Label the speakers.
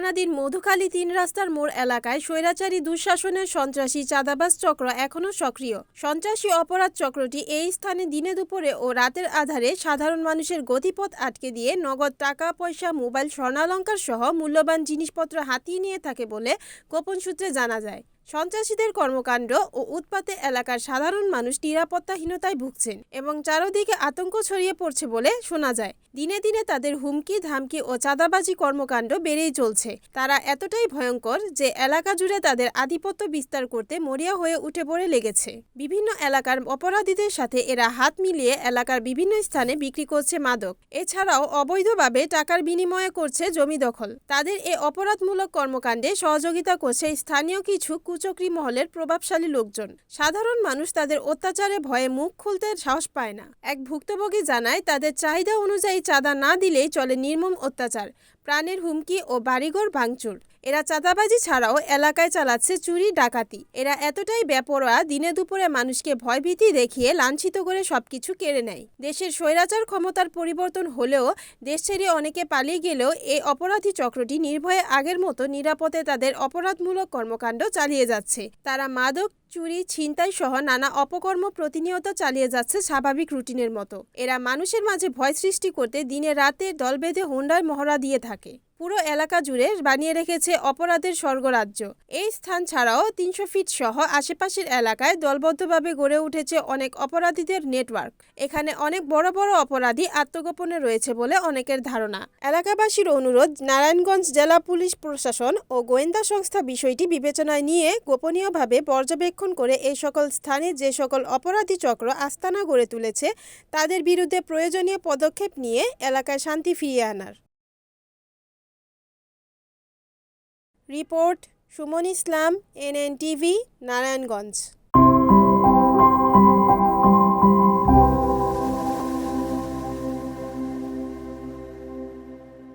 Speaker 1: থানাধীন মধুখালী তিন রাস্তার মোড় এলাকায় স্বৈরাচারী দুঃশাসনের সন্ত্রাসী চাঁদাবাস চক্র এখনও সক্রিয়। সন্ত্রাসী অপরাধ চক্রটি এই স্থানে দিনে দুপুরে ও রাতের আধারে সাধারণ মানুষের গতিপথ আটকে দিয়ে নগদ টাকা, পয়সা, মোবাইল, স্বর্ণালঙ্কার সহ মূল্যবান জিনিসপত্র হাতিয়ে নিয়ে থাকে বলে গোপন সূত্রে জানা যায়। সন্ত্রাসীদের কর্মকাণ্ড ও উৎপাতে এলাকার সাধারণ মানুষ নিরাপত্তাহীনতায় ভুগছেন এবং চারদিকে আতঙ্ক ছড়িয়ে পড়ছে বলে শোনা যায়। দিনে দিনে তাদের হুমকি, ধামকি ও চাঁদাবাজি কর্মকাণ্ড বেড়েই চলছে। তারা এতটাই ভয়ঙ্কর যে এলাকা জুড়ে তাদের আধিপত্য বিস্তার করতে মরিয়া হয়ে উঠে পড়ে লেগেছে। বিভিন্ন এলাকার অপরাধীদের সাথে এরা হাত মিলিয়ে এলাকার বিভিন্ন স্থানে বিক্রি করছে মাদক। এছাড়াও অবৈধভাবে টাকার বিনিময়ে করছে জমি দখল। তাদের এ অপরাধমূলক কর্মকাণ্ডে সহযোগিতা করছে স্থানীয় কিছু কুচক্রী মহলের প্রভাবশালী লোকজন। সাধারণ মানুষ তাদের অত্যাচারে ভয়ে মুখ খুলতে সাহস পায় না। এক ভুক্তভোগী জানায়, তাদের চাহিদা অনুযায়ী চাঁদা না দিলেই চলে নির্মম অত্যাচার। প্রাণের হুমকি ও বাড়িঘর ভাঙচুর। এরা চাঁদাবাজি ছাড়াও এলাকায় চালাচ্ছে চুরি, ডাকাতি। এরা এতটাই বেপরোয়া, দিনে দুপুরে মানুষকে ভয়ভীতি দেখিয়ে লাঞ্ছিত করে সবকিছু কেড়ে নেয়। দেশের স্বৈরাচার ক্ষমতার পরিবর্তন হলেও দেশ ছেড়ে অনেকে পালিয়ে গেলেও এই অপরাধী চক্রটি নির্ভয়ে আগের মতো নিরাপদে তাদের অপরাধমূলক কর্মকাণ্ড চালিয়ে যাচ্ছে। তারা মাদক চুরি, ছিনতাই সহ নানা অপকর্ম প্রতিনিয়ত চালিয়ে যাচ্ছে স্বাভাবিক রুটিনের মতো। এরা মানুষের মাঝে ভয় সৃষ্টি করতে দিনে রাতে দল বেঁধে হোন্ডায় মহড়া দিয়ে থাকে। পুরো এলাকা জুড়ে বানিয়ে রেখেছে অপরাধের স্বর্গরাজ্য। এই স্থান ছাড়াও তিনশো ফিট সহ আশেপাশের এলাকায় দলবদ্ধভাবে গড়ে উঠেছে অনেক অপরাধীদের নেটওয়ার্ক। এখানে অনেক বড় বড় অপরাধী আত্মগোপনে রয়েছে বলে অনেকের ধারণা। এলাকাবাসীর অনুরোধ, নারায়ণগঞ্জ জেলা পুলিশ প্রশাসন ও গোয়েন্দা সংস্থা বিষয়টি বিবেচনায় নিয়ে গোপনীয়ভাবে পর্যবেক্ষণ করে এই সকল স্থানে যে সকল অপরাধী চক্র আস্তানা গড়ে তুলেছে, তাদের বিরুদ্ধে প্রয়োজনীয় পদক্ষেপ নিয়ে এলাকায় শান্তি ফিরিয়ে আনার। Report Sumon Islam NNTV Narayanganj.